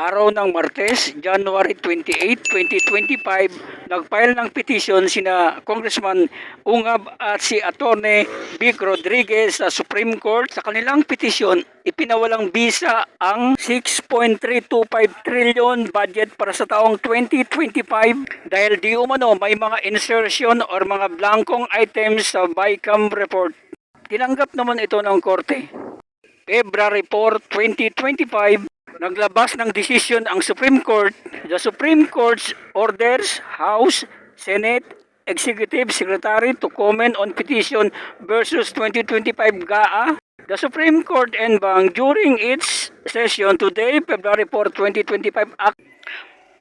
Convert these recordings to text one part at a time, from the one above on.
Araw ng Martes, January 28, 2025, nag-file ng petition sina Congressman Ungab at si Attorney Vic Rodriguez sa Supreme Court. Sa kanilang petition, ipinawalang bisa ang 6.325 trillion budget para sa taong 2025 dahil di umano may mga insertion or mga blankong items sa BICAM report. Tinanggap naman ito ng korte. February 4, 2025, naglabas ng desisyon ang Supreme Court. The Supreme Court orders House, Senate, Executive Secretary to comment on petition versus 2025 GAA. The Supreme Court and Bank during its session today, February 4, 2025, act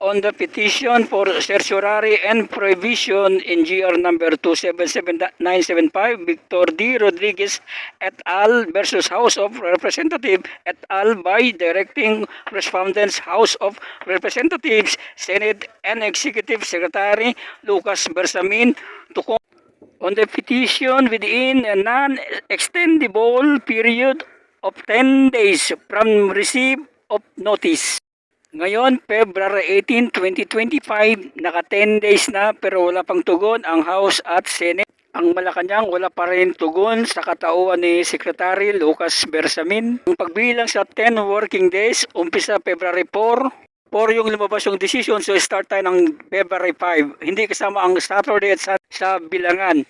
on the petition for certiorari and prohibition in GR number 277975 Victor D. Rodriguez et al. versus House of Representatives et al. by directing respondents House of Representatives, Senate, and Executive Secretary Lucas Bersamin to on the petition within a non-extendable period of 10 days from receipt of notice. Ngayon, February 18, 2025, naka 10 days na pero wala pang tugon ang House at Senate. Ang Malacanang wala pa rin tugon sa katauhan ni Secretary Lucas Bersamin. Ang pagbilang sa 10 working days, umpisa February 4, 4 yung lumabas yung decision, so start tayo ng February 5. Hindi kasama ang Saturday at Sunday sa bilangan.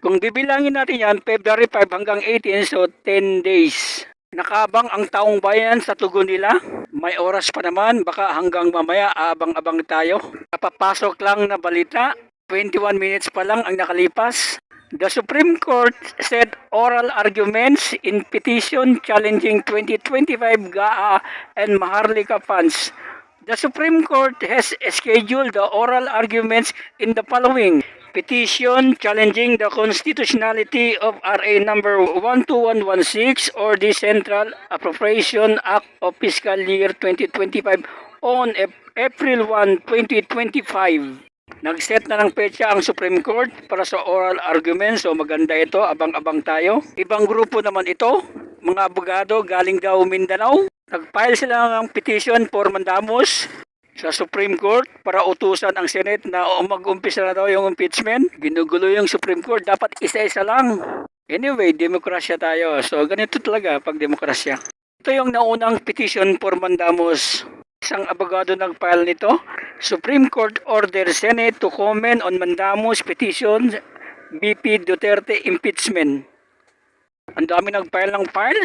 Kung bibilangin natin yan, February 5 hanggang 18, so 10 days. Nakabang ang taong bayan sa tugon nila. May oras pa naman, baka hanggang mamaya abang-abang tayo. Kapapasok lang na balita, 21 minutes pa lang ang nakalipas. The Supreme Court said oral arguments in petition challenging 2025 GAA and Maharlika funds. The Supreme Court has scheduled the oral arguments in the following petition challenging the constitutionality of RA number 12116 or the Central Appropriation Act of Fiscal Year 2025 on Ap- April 1, 2025. Nag-set na ng petsa ang Supreme Court para sa oral arguments. So maganda ito, abang-abang tayo. Ibang grupo naman ito, mga abogado galing daw Mindanao. Nag-file sila ng petition for mandamus sa Supreme Court para utusan ang Senate na mag-umpisa na daw yung impeachment. Ginugulo yung Supreme Court, dapat isa-isa lang. Anyway, demokrasya tayo. So ganito talaga pag demokrasya. Ito yung naunang petition for mandamus. Isang abogado nag-file nito. Supreme Court order Senate to comment on mandamus petition BP Duterte impeachment. Ang dami nag-file ng file.